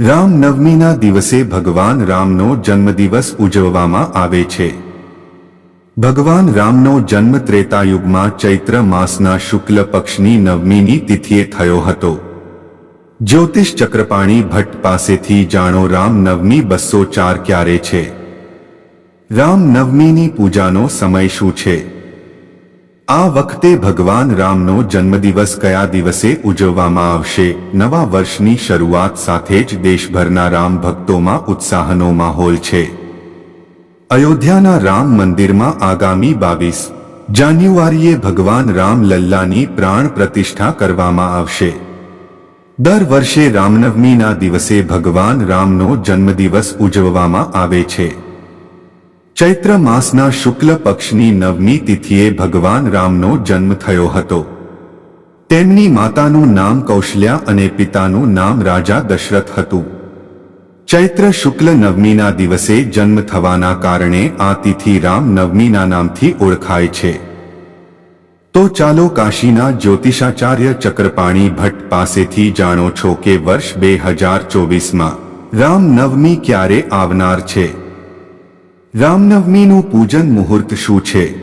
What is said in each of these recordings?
રામનવમીના દિવસે ભગવાન રામનો જન્મદિવસ ઉજવવામાં આવે છે. ભગવાન રામનો જન્મ ત્રેતાયુગમાં ચૈત્ર માસના શુક્લ પક્ષની નવમીની તિથિએ થયો હતો. જ્યોતિષ ચક્રપાણી ભટ્ટ પાસેથી જાણો રામનવમી બસો ચાર ક્યારે છે? રામનવમીની પૂજાનો સમય શું છે? આ વખતે ભગવાન રામનો જન્મદિવસ કયા દિવસે ઉજવવામાં આવશે? નવા વર્ષની શરૂઆત સાથે જ દેશભરના રામ ભક્તોમાં ઉત્સાહનો માહોલ છે. અયોધ્યાના રામ મંદિરમાં આગામી બાવીસ જાન્યુઆરીએ ભગવાન રામ લલ્લાની પ્રાણ પ્રતિષ્ઠા કરવામાં આવશે. દર વર્ષે રામનવમીના દિવસે ભગવાન રામનો જન્મદિવસ ઉજવવામાં આવે છે. ચૈત્ર માસના શુક્લ પક્ષની નવમી તિથિએ ભગવાન રામનો જન્મ થયો હતો. તેમની માતાનું નામ કૌશલ્યા અને પિતાનું નામ રાજા દશરથ હતું. ચૈત્ર શુક્લ નવમીના દિવસે જન્મ થવાના કારણે આ તિથિ રામ નવમીના નામથી ઓળખાય છે. તો ચાલો કાશીના જ્યોતિષાચાર્ય ચક્રપાણી ભટ્ટ પાસેથી જાણો છો કે વર્ષ બે હજાર ચોવીસમાં રામ નવમી ક્યારે આવનાર છે? રામનવમીનું પૂજન મુહૂર્ત શું છે?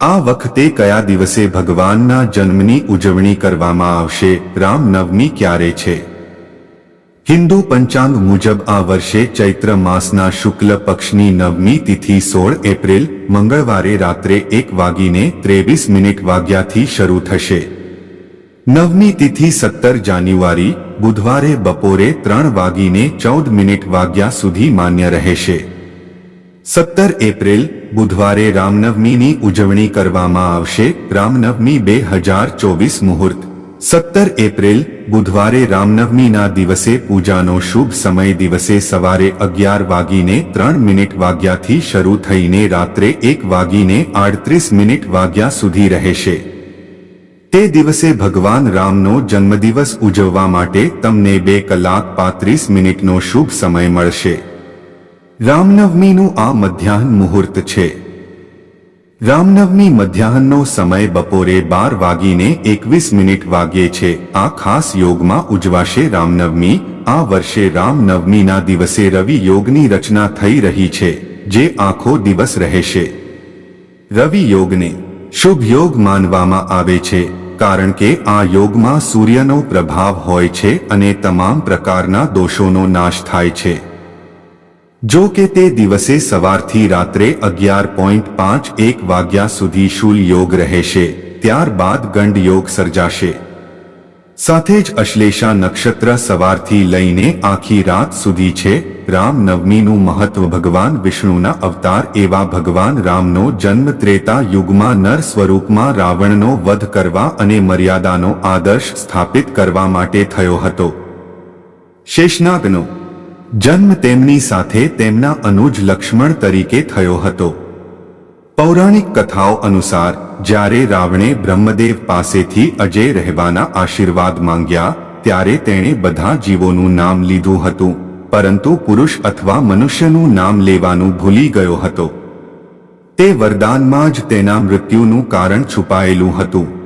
આ વખતે કયા દિવસે ભગવાનના જન્મની ઉજવણી કરવામાં આવશે? રામનવમી ક્યારે છે? હિન્દુ પંચાંગ મુજબ આ વર્ષે ચૈત્ર માસના શુક્લ પક્ષની નવમી તિથિ સોળ એપ્રિલ, મંગળવારે રાત્રે એક વાગીને ત્રેવીસ મિનિટ વાગ્યાથી શરૂ થશે. નવમી તિથિ સત્તર જાન્યુઆરી, બુધવારે બપોરે ત્રણ વાગીને ચૌદ મિનિટ વાગ્યા સુધી માન્ય રહેશે. સત્તર એપ્રિલ, બુધવારે રામનવમીની ઉજવણી કરવામાં આવશે. રામનવમી બે હજાર ચોવીસ મુહૂર્ત. સત્તર એપ્રિલ, બુધવારે રામનવમીના દિવસે પૂજાનો શુભ સમય દિવસે સવારે અગિયાર વાગીને ત્રણ મિનિટ વાગ્યાથી શરૂ થઈને રાત્રે એક વાગીને આડત્રીસ મિનિટ વાગ્યા સુધી રહેશે. તે દિવસે ભગવાન રામનો જન્મદિવસ ઉજવવા માટે તમને બે કલાક પાંત્રીસ મિનિટનો શુભ સમય મળશે. રામનવમીનું આ મધ્યાહન મુહૂર્ત છે. રામનવમી મધ્યાહનનો સમય બપોરે બાર વાગીને એકવીસ મિનિટ વાગ્યે છે. આ ખાસ યોગમાં ઉજવાશે રામનવમી. આ વર્ષે રામનવમીના દિવસે રવિ યોગની રચના થઈ રહી છે, જે આખો દિવસ રહેશે. રવિ યોગને શુભ યોગ માનવામાં આવે છે, કારણ કે આ યોગમાં સૂર્યનો પ્રભાવ હોય છે અને તમામ પ્રકારના દોષોનો નાશ થાય છે. જો કે તે દિવસે સવારથી રાત્રે અગિયાર પોઈન્ટ પાંચ એક વાગ્યા સુધી શૂલ યોગ રહેશે, ત્યારબાદ ગંડ યોગ સર્જાશે. સાથે જ અશ્લેષા નક્ષત્ર સવારથી લઈને આખી રાત સુધી છે રામનવમીનું મહત્વ ભગવાન વિષ્ણુના અવતાર એવા ભગવાન રામનો જન્મ ત્રેતા યુગમાં નર સ્વરૂપમાં રાવણનો વધ કરવા અને મર્યાદાનો આદર્શ સ્થાપિત કરવા માટે થયો હતો. શેષનાગનો જન્મ તેમની સાથે તેમના અનુજ લક્ષ્મણ તરીકે થયો હતો. પૌરાણિક કથાઓ અનુસાર, જ્યારે રાવણે બ્રહ્મદેવ પાસેથી અજય રહેવાના આશીર્વાદ માંગ્યા, ત્યારે તેણે બધા જીવોનું નામ લીધું હતું, પરંતુ પુરુષ અથવા મનુષ્યનું નામ લેવાનું ભૂલી ગયો હતો. તે વરદાનમાં જ તેના મૃત્યુનું કારણ છુપાયેલું હતું.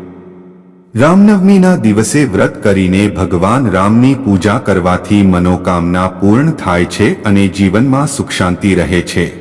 રામનવમીના દિવસે વ્રત કરીને ભગવાન રામની પૂજા કરવાથી મનોકામના પૂર્ણ થાય છે અને જીવનમાં સુખ શાંતિ રહે છે.